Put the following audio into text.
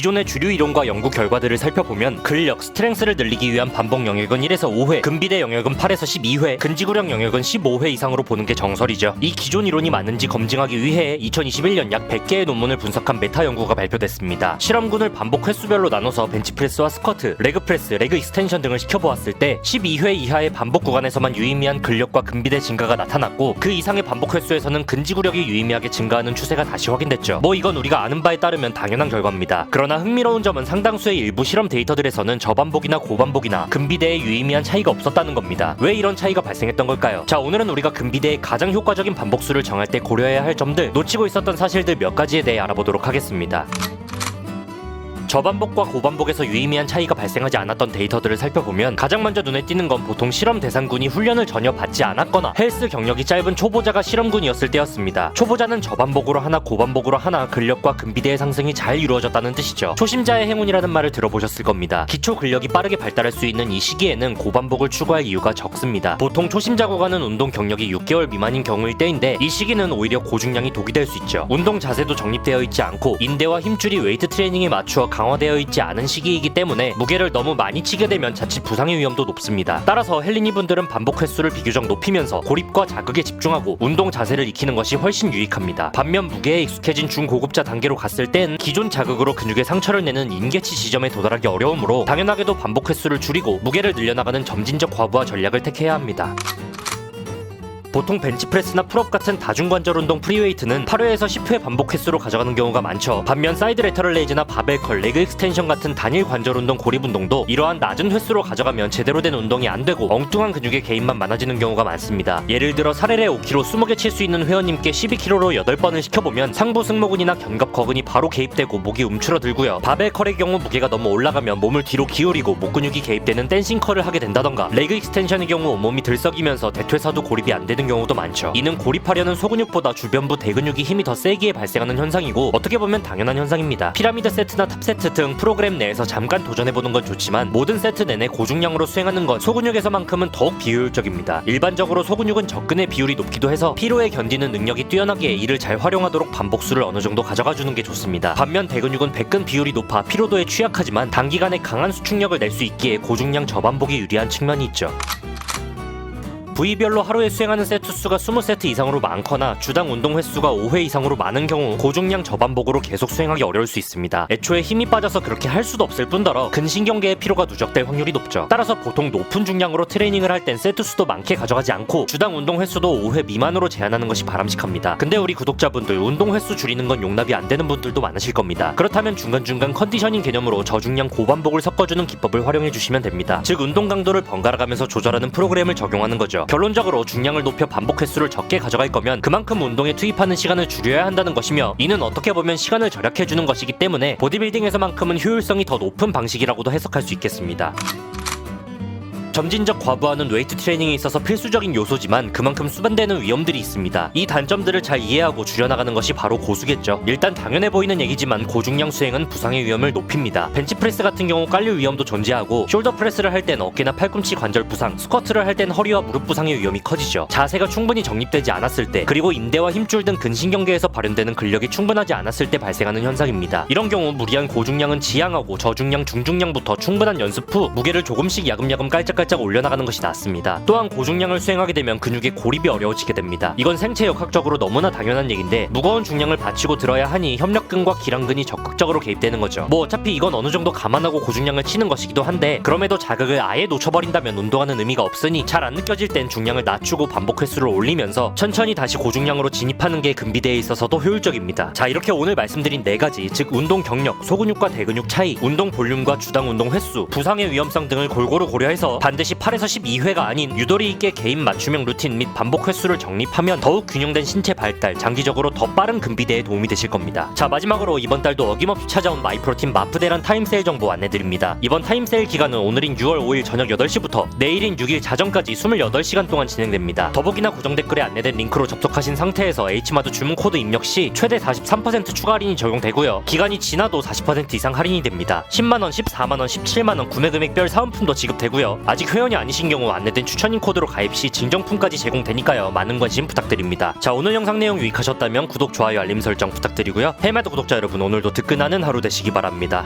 기존의 주류 이론과 연구 결과들을 살펴보면 근력, 스트렝스를 늘리기 위한 반복 영역은 1에서 5회, 근비대 영역은 8에서 12회, 근지구력 영역은 15회 이상으로 보는 게 정설이죠. 이 기존 이론이 맞는지 검증하기 위해 2021년 약 100개의 논문을 분석한 메타 연구가 발표됐습니다. 실험군을 반복 횟수별로 나눠서 벤치프레스와 스쿼트, 레그프레스, 레그 익스텐션 등을 시켜보았을 때 12회 이하의 반복 구간에서만 유의미한 근력과 근비대 증가가 나타났고 그 이상의 반복 횟수에서는 근지구력이 유의미하게 증가하는 추세가 다시 확인됐죠. 뭐 이건 우리가 아는 바에 따르면 당연한 결과입니다. 그러나 흥미로운 점은 상당수의 일부 실험 데이터들에서는 저반복이나 고반복이나 근비대에 유의미한 차이가 없었다는 겁니다. 왜 이런 차이가 발생했던 걸까요? 자 오늘은 우리가 근비대의 가장 효과적인 반복수를 정할 때 고려해야 할 점들, 놓치고 있었던 사실들 몇 가지에 대해 알아보도록 하겠습니다. 저반복과 고반복에서 유의미한 차이가 발생하지 않았던 데이터들을 살펴보면 가장 먼저 눈에 띄는 건 보통 실험 대상군이 훈련을 전혀 받지 않았거나 헬스 경력이 짧은 초보자가 실험군이었을 때였습니다. 초보자는 저반복으로 하나 고반복으로 하나 근력과 근비대의 상승이 잘 이루어졌다는 뜻이죠. 초심자의 행운이라는 말을 들어보셨을 겁니다. 기초 근력이 빠르게 발달할 수 있는 이 시기에는 고반복을 추구할 이유가 적습니다. 보통 초심자 구간은 운동 경력이 6개월 미만인 경우일 때인데 이 시기는 오히려 고중량이 독이 될 수 있죠. 운동 자세도 정립되어 있지 않고 인대와 힘줄이 웨이트 트레이닝에 맞추어 강화되어 있지 않은 시기이기 때문에 무게를 너무 많이 치게 되면 자칫 부상의 위험도 높습니다. 따라서 헬리니 분들은 반복 횟수를 비교적 높이면서 고립과 자극에 집중하고 운동 자세를 익히는 것이 훨씬 유익합니다. 반면 무게에 익숙해진 중고급자 단계로 갔을 땐 기존 자극으로 근육에 상처를 내는 인계치 지점에 도달하기 어려우므로 당연하게도 반복 횟수를 줄이고 무게를 늘려나가는 점진적 과부하 전략을 택해야 합니다. 보통 벤치프레스나 풀업 같은 다중관절 운동 프리웨이트는 8회에서 10회 반복 횟수로 가져가는 경우가 많죠. 반면 사이드 레터럴 레이즈나 바벨컬, 레그 익스텐션 같은 단일 관절 운동 고립 운동도 이러한 낮은 횟수로 가져가면 제대로 된 운동이 안 되고 엉뚱한 근육의 개인만 많아지는 경우가 많습니다. 예를 들어 사례례 5kg 20개 칠 수 있는 회원님께 12kg로 8번을 시켜보면 상부 승모근이나 견갑 거근이 바로 개입되고 목이 움츠러들고요. 바벨컬의 경우 무게가 너무 올라가면 몸을 뒤로 기울이고 목 근육이 개입되는 댄싱 컬을 하게 된다던가 레그 익스텐션의 경우 온몸이 들썩이면서 대퇴사도 고립이 안 되는 경우도 많죠. 이는 고립하려는 소근육보다 주변부 대근육이 힘이 더 세기에 발생하는 현상이고 어떻게 보면 당연한 현상입니다. 피라미드 세트나 탑 세트 등 프로그램 내에서 잠깐 도전해보는 건 좋지만 모든 세트 내내 고중량으로 수행하는 건 소근육에서만큼은 더욱 비효율적입니다. 일반적으로 소근육은 접근의 비율이 높기도 해서 피로에 견디는 능력이 뛰어나기에 이를 잘 활용하도록 반복수를 어느 정도 가져가 주는 게 좋습니다. 반면 대근육은 백근 비율이 높아 피로도에 취약하지만 단기간에 강한 수축력을 낼 수 있기에 고중량 저반복이 유리한 측면이 있죠. 부위별로 하루에 수행하는 세트 수가 20세트 이상으로 많거나 주당 운동 횟수가 5회 이상으로 많은 경우 고중량 저반복으로 계속 수행하기 어려울 수 있습니다. 애초에 힘이 빠져서 그렇게 할 수도 없을 뿐더러 근신경계의 피로가 누적될 확률이 높죠. 따라서 보통 높은 중량으로 트레이닝을 할 땐 세트 수도 많게 가져가지 않고 주당 운동 횟수도 5회 미만으로 제한하는 것이 바람직합니다. 근데 우리 구독자분들 운동 횟수 줄이는 건 용납이 안 되는 분들도 많으실 겁니다. 그렇다면 중간중간 컨디셔닝 개념으로 저중량 고반복을 섞어주는 기법을 활용해 주시면 됩니다. 즉 운동 강도를 번갈아 가면서 조절하는 프로그램을 적용하는 거죠. 결론적으로 중량을 높여 반복 횟수를 적게 가져갈 거면 그만큼 운동에 투입하는 시간을 줄여야 한다는 것이며 이는 어떻게 보면 시간을 절약해 주는 것이기 때문에 보디빌딩에서만큼은 효율성이 더 높은 방식이라고도 해석할 수 있겠습니다. 점진적 과부하는 웨이트 트레이닝에 있어서 필수적인 요소지만 그만큼 수반되는 위험들이 있습니다. 이 단점들을 잘 이해하고 줄여나가는 것이 바로 고수겠죠. 일단 당연해 보이는 얘기지만 고중량 수행은 부상의 위험을 높입니다. 벤치프레스 같은 경우 깔릴 위험도 존재하고 숄더 프레스를 할 땐 어깨나 팔꿈치 관절 부상, 스쿼트를 할 땐 허리와 무릎 부상의 위험이 커지죠. 자세가 충분히 정립되지 않았을 때 그리고 인대와 힘줄 등 근신경계에서 발현되는 근력이 충분하지 않았을 때 발생하는 현상입니다. 이런 경우 무리한 고중량은 지양하고 저중량, 중중량부터 충분한 연습 후 무게를 조금씩 야금야금 깔짝깔짝 올려나가는 것이 낫습니다. 또한 고중량을 수행하게 되면 근육의 고립이 어려워지게 됩니다. 이건 생체 역학적으로 너무나 당연한 얘기인데 무거운 중량을 받치고 들어야 하니 협력근과 기랑근이 적극적으로 개입되는 거죠. 뭐 어차피 이건 어느 정도 감안하고 고중량을 치는 것이기도 한데 그럼에도 자극을 아예 놓쳐버린다면 운동하는 의미가 없으니 잘 안 느껴질 땐 중량을 낮추고 반복 횟수를 올리면서 천천히 다시 고중량으로 진입하는 게 근비대에 있어서도 효율적입니다. 자 이렇게 오늘 말씀드린 네 가지 즉 운동 경력, 소근육과 대근육 차이, 운동 볼륨과 주당 운동 횟수, 부상의 위험성 등을 골고루 고려해서 반드시 8에서 12회가 아닌 유도리 있게 개인 맞춤형 루틴 및 반복 횟수를 정립하면 더욱 균형된 신체 발달, 장기적으로 더 빠른 근비대에 도움이 되실 겁니다. 자 마지막으로 이번 달도 어김없이 찾아온 마이프로틴 마프대란 타임세일 정보 안내드립니다. 이번 타임세일 기간은 오늘인 6월 5일 저녁 8시부터 내일인 6일 자정까지 28시간 동안 진행됩니다. 더보기나 고정 댓글에 안내된 링크로 접속하신 상태에서 H마드 주문 코드 입력 시 최대 43% 추가 할인이 적용되고요. 기간이 지나도 40% 이상 할인이 됩니다. 10만원, 14만원, 17만원 구매 금액별 사은품도 지급되고요. 아직 회원이 아니신 경우 안내된 추천인 코드로 가입 시 증정품까지 제공되니까요. 많은 관심 부탁드립니다. 자 오늘 영상 내용 유익하셨다면 구독, 좋아요, 알림 설정 부탁드리고요. 해마드 구독자 여러분 오늘도 뜨끈하는 하루 되시기 바랍니다.